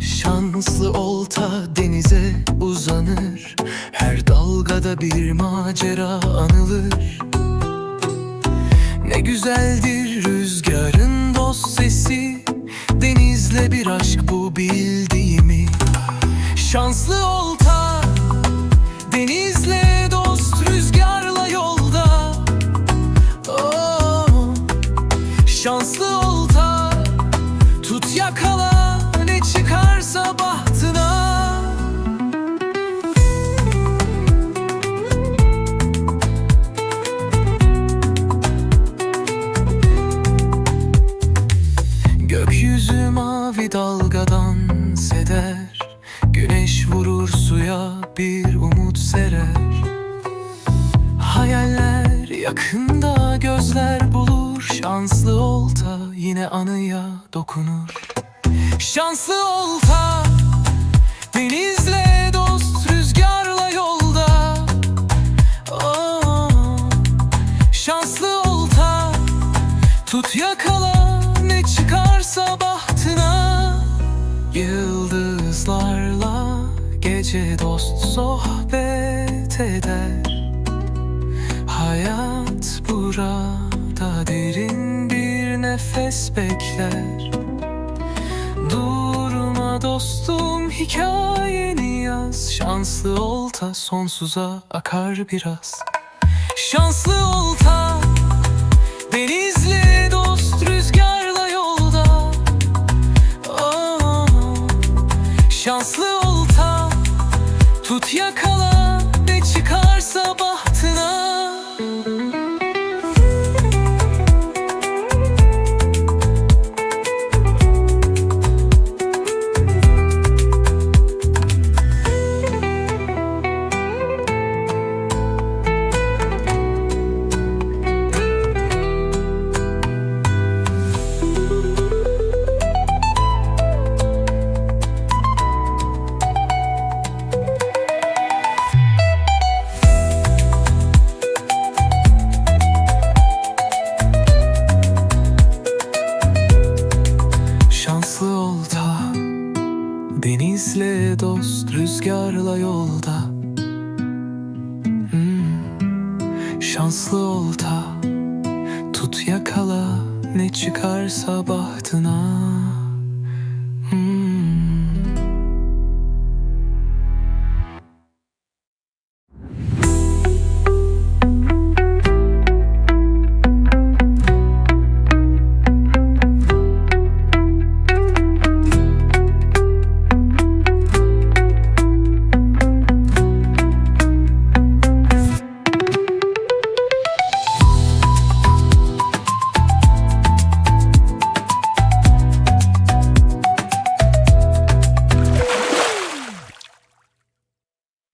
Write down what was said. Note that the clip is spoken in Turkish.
Şanslı olta denize uzanır. Her dalgada bir macera anılır. Ne güzeldir rüzgarın dost sesi. Denizle bir aşk bu bildiğimi. Şanslı olta Gökyüzü mavi dalgadan seder. Güneş vurur suya bir umut serer. Hayaller yakında gözler bulur. Şanslı olta yine anıya dokunur. Şanslı olta Denizle dost rüzgarla yolda. Oh, Şanslı olta Tut yakala ne çıkarsa bahtına. Yıldızlarla gece dost sohbet eder. Hayat burada derin bir nefes bekler. Durma dostum hikayeni yaz. Şanslı olta sonsuza akar biraz. Şanslı olta Denizli Tut yakala Denizle dost rüzgarla yolda. Hmm, Şanslı olta. Tut yakala ne çıkarsa bahtına